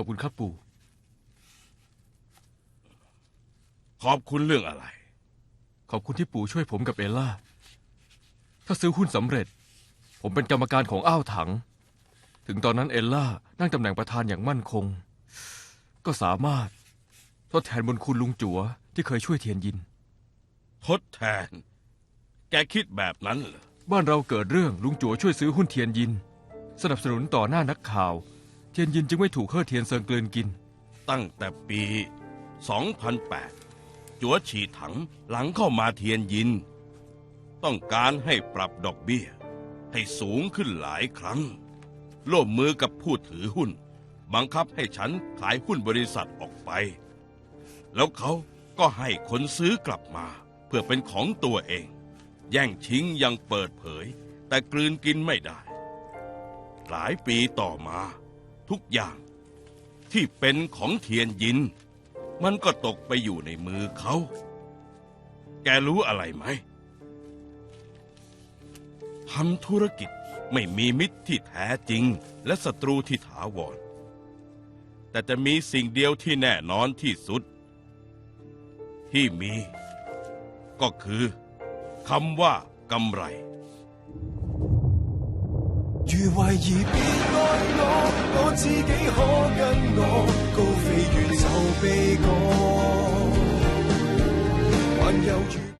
ขอบคุณครับปู่ ขอบคุณเรื่องอะไร ขอบคุณที่ปู่ช่วยผมกับเอลล่า ถ้าซื้อหุ้นสำเร็จ ผมเป็นกรรมการของอ้าวถัง ถึงตอนนั้นเอลล่านั่งตำแหน่งประธานอย่างมั่นคง ก็สามารถทดแทนบุญคุณลุงจั๋วที่เคยช่วยเทียนยิน ทดแทน แกคิดแบบนั้นเหรอ บ้านเราเกิดเรื่องลุงจั๋วช่วยซื้อหุ้นเทียนยิน สนับสนุนต่อหน้านักข่าว เทียนยินจึงไม่ถูกเฮ่อเทียนเซิงเกลืนกิน ตั้งแต่ปี 2008 จัวฉีถังหลังเข้ามาเทียนยิน ต้องการให้ปรับดอกเบี้ย ให้สูงขึ้นหลายครั้ง ร่วมมือกับผู้ถือหุ้น บังคับให้ฉันขายหุ้นบริษัทออกไป แล้วเขาก็ให้คนซื้อกลับมา เพื่อเป็นของตัวเอง แย่งชิงอยังเปิดเผย แต่กลืนกินไม่ได้ หลายปีต่อมา ทุกอย่าง ที่เป็นของเทียนยิน มันก็ตกไปอยู่ในมือเขา แกรู้อะไรไหม ทำธุรกิจไม่มีมิตรที่แท้จริง และศัตรูที่ถาวร แต่จะมีสิ่งเดียวที่แน่นอนที่สุด ที่มี ก็คือคำว่ากำไร 如怀疑别爱 我，自己可跟我高飞远走飞过，